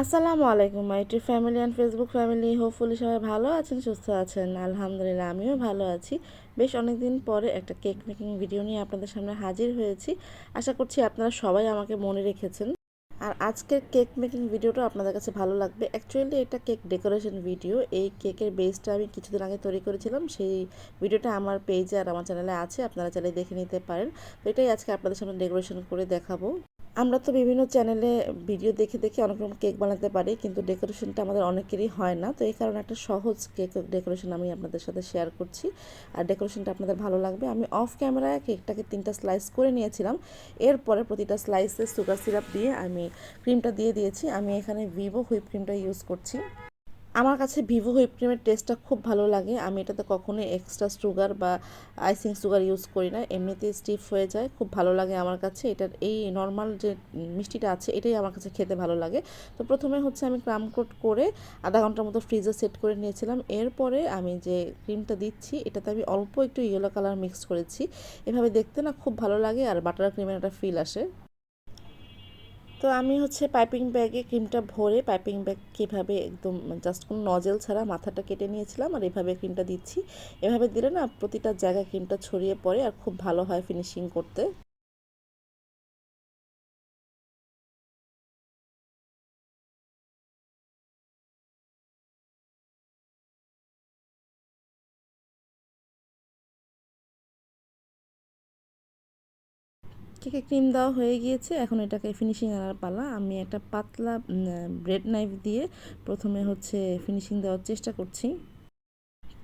আসসালামু আলাইকুম my family and Facebook family hopefully সবাই ভালো আছেন, সুস্থ আছেন। আলহামদুলিল্লাহ, আমিও ভালো আছি। বেশ অনেকদিন পরে একটা কেক মেকিং ভিডিও নিয়ে আপনাদের সামনে হাজির হয়েছি। আশা করছি আপনারা সবাই আমাকে মনে রেখেছেন। আর আজকের কেক মেকিং ভিডিওটা আপনাদের কাছে ভালো লাগবে। অ্যাকচুয়ালি এটা কেক ডেকোরেশন ভিডিও এই কেকের বেসটা আমি কিছুদিন আগে তৈরি করেছিলাম। সেই ভিডিওটা আমার পেজে আর আমার চ্যানেলে আছে। আপনারা চাইলে দেখে নিতে পারেন। তো এটাই আজকে আপনাদের সামনে ডেকোরেশন করে দেখাবো। আমরা তো বিভিন্ন চ্যানেলে ভিডিও দেখে দেখে অনেক রকম কেক বানাতে পারি, কিন্তু ডেকোরেশনটা আমাদের অনেকেরই হয় না। তো এই কারণে একটা সহজ কেক ডেকোরেশন আমি আপনাদের সাথে শেয়ার করছি। আর ডেকোরেশনটা আপনাদের ভালো লাগবে। আমি অফ ক্যামেরায় কেকটাকে তিনটা স্লাইস করে নিয়েছিলাম। এরপরে প্রতিটা স্লাইসে সুগার সিরাপ দিয়ে আমি ক্রিমটা দিয়ে দিয়েছি। আমি এখানে ভিভো হুইপ ক্রিমটা ইউজ করছি। আমার কাছে ভিভো হুইপ ক্রিমের টেস্টটা খুব ভালো লাগে। আমি এটাতে কখনোই এক্সট্রা সুগার বা আইসিং সুগার ইউজ করি না। এমনিতেই স্টিফ হয়ে যায়, খুব ভালো লাগে আমার কাছে। এটার এই নর্মাল যে মিষ্টিটা আছে, এটাই আমার কাছে খেতে ভালো লাগে। তো প্রথমে হচ্ছে আমি ক্রাম কোট করে আধা ঘণ্টার মতো ফ্রিজে সেট করে নিয়েছিলাম। এরপরে আমি যে ক্রিমটা দিচ্ছি, এটাতে আমি অল্প একটু ইয়েলো কালার মিক্স করেছি। এভাবে দেখতে না খুব ভালো লাগে আর বাটার ক্রিমের একটা ফিল আসে। তো আমি হচ্ছে পাইপিং ব্যাগে ক্রিমটা ভরে পাইপিং ব্যাগ কীভাবে একদম জাস্ট কোনো নজেল ছাড়া মাথাটা কেটে নিয়েছিলাম আর এভাবে ক্রিমটা দিচ্ছি। এভাবে দিলে না প্রতিটা জায়গায় ক্রিমটা ছড়িয়ে পড়ে আর খুব ভালো হয় ফিনিশিং করতে। কেকে ক্রিম দেওয়া হয়ে গিয়েছে, এখন এটাকে ফিনিশিং আনার পালা। আমি একটা পাতলা ব্রেড নাইফ দিয়ে প্রথমে হচ্ছে ফিনিশিং দেওয়ার চেষ্টা করছি।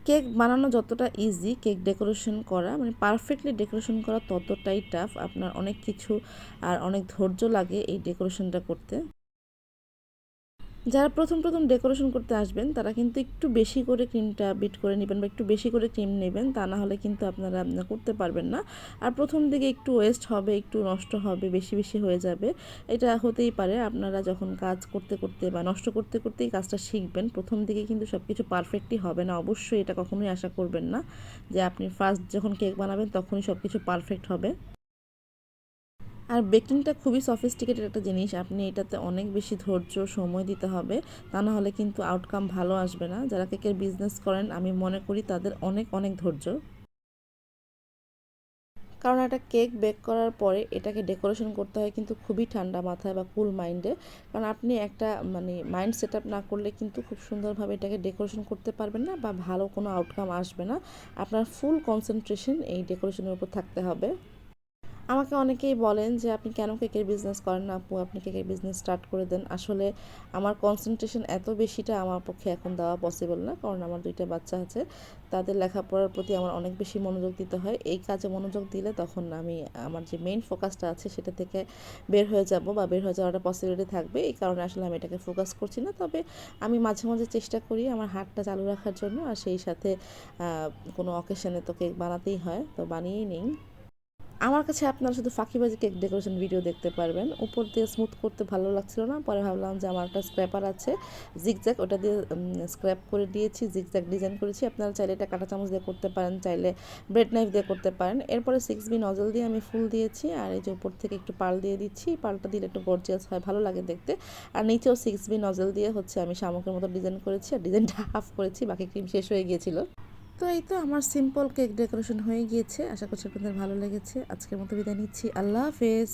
কেক বানানো যতটা ইজি কেক ডেকোরেশন করা মানে পারফেক্টলি ডেকোরেশন করা ততটাই টাফ আপনার অনেক কিছু আর অনেক ধৈর্য লাগে এই ডেকোরেশনটা করতে। যারা প্রথম প্রথম ডেকোরেশন করতে আসবেন, তারা কিন্তু একটু বেশি করে ক্রিমটা বিট করে নেবেন বা একটু বেশি করে ক্রিম নেবেন, তা না হলে কিন্তু আপনারা করতে পারবেন না। আর প্রথম দিকে একটু ওয়েস্ট হবে, একটু নষ্ট হবে, বেশি বেশি হয়ে যাবে। এটা হতেই পারে, আপনারা যখন কাজ করতে করতে বা নষ্ট করতে, করতেই কাজটা শিখবেন, প্রথম দিকে কিন্তু সব কিছু পারফেক্টই হবে না। অবশ্যই এটা কখনোই আশা করবেন না যে আপনি ফার্স্ট যখন কেক বানাবেন, তখনই সব কিছু পারফেক্ট হবে। আর বেকিংটা খুবই সফিস্টিকেটেড একটা জিনিস। আপনি এটাতে অনেক বেশি ধৈর্য, সময় দিতে হবে। তা না হলে কিন্তু আউটকাম ভালো আসবে না। যারা কেকের বিজনেস করেন, আমি মনে করি তাদের অনেক অনেক ধৈর্য। কারণ একটা কেক বেক করার পরে এটাকে ডেকোরেশন করতে হয় কিন্তু খুবই ঠান্ডা মাথায় বা কুল মাইন্ডে কারণ আপনি একটা মানে মাইন্ড সেট আপ না করলে কিন্তু খুব সুন্দরভাবে এটাকে ডেকোরেশন করতে পারবেন না বা ভালো কোনো আউটকাম আসবে না। আপনার ফুল কনসেন্ট্রেশন এই ডেকোরেশনের উপর থাকতে হবে। আমাকে অনেকেই বলেন যে, আপনি কেন কেকের বিজনেস করেন আপু, আপনি কেকের বিজনেস স্টার্ট করে দেন। আসলে আমার কনসেন্ট্রেশন এত বেশিটা আমার পক্ষে এখন দেওয়া পসিবল না, কারণ আমার দুইটা বাচ্চা আছে। তাদের লেখাপড়ার প্রতি আমার অনেক বেশি মনোযোগ দিতে হয়। এই কাজে মনোযোগ দিলে তখন আমি, আমার যে মেইন ফোকাসটা আছে, সেটা থেকে বের হয়ে যাব বা বের হয়ে যাওয়াটা পসিবিলিটি থাকবে। এই কারণে আসলে আমি এটাকে ফোকাস করছি না। তবে আমি মাঝে মাঝে চেষ্টা করি আমার হাতটা চালু রাখার জন্য, আর সেই সাথে কোনো অকেশনে তো কেক বানাতেই হয়, তো বানিয়েই নিই। আমার কাছে আপনারা শুধু ফাঁকিবাজি কেক ডেকোরেশন ভিডিও দেখতে পারবেন। উপর দিয়ে স্মুথ করতে ভালো লাগছিল না। পরে ভাবলাম যে আমার একটা স্ক্র্যাপার আছে জিগজ্যাক ওটা দিয়ে স্ক্র্যাপ করে দিয়েছি জিগজ্যাক ডিজাইন করেছি। আপনারা চাইলে এটা কাঁটা চামচ দিয়ে করতে পারেন, চাইলে ব্রেড নাইফ দিয়ে করতে পারেন। এরপরে সিক্স বি নজল দিয়ে আমি ফুল দিয়েছি আর এই যে উপর থেকে একটু পাল দিয়ে দিচ্ছি। পালটা দিলে একটু গর্জিয়াস হয়, ভালো লাগে দেখতে। আর নিচেও সিক্স বি নজল দিয়ে হচ্ছে আমি শামুকের মতো ডিজাইন করেছি আর ডিজাইনটা হাফ করেছি, বাকি ক্রিম শেষ হয়ে গিয়েছিল। তো এই তো আমার সিম্পল কেক ডেকোরেশন হয়ে গিয়েছে। আশা করছি আপনাদের ভালো লেগেছে। আজকের মতো বিদায় নিচ্ছি। আল্লাহ হাফেজ।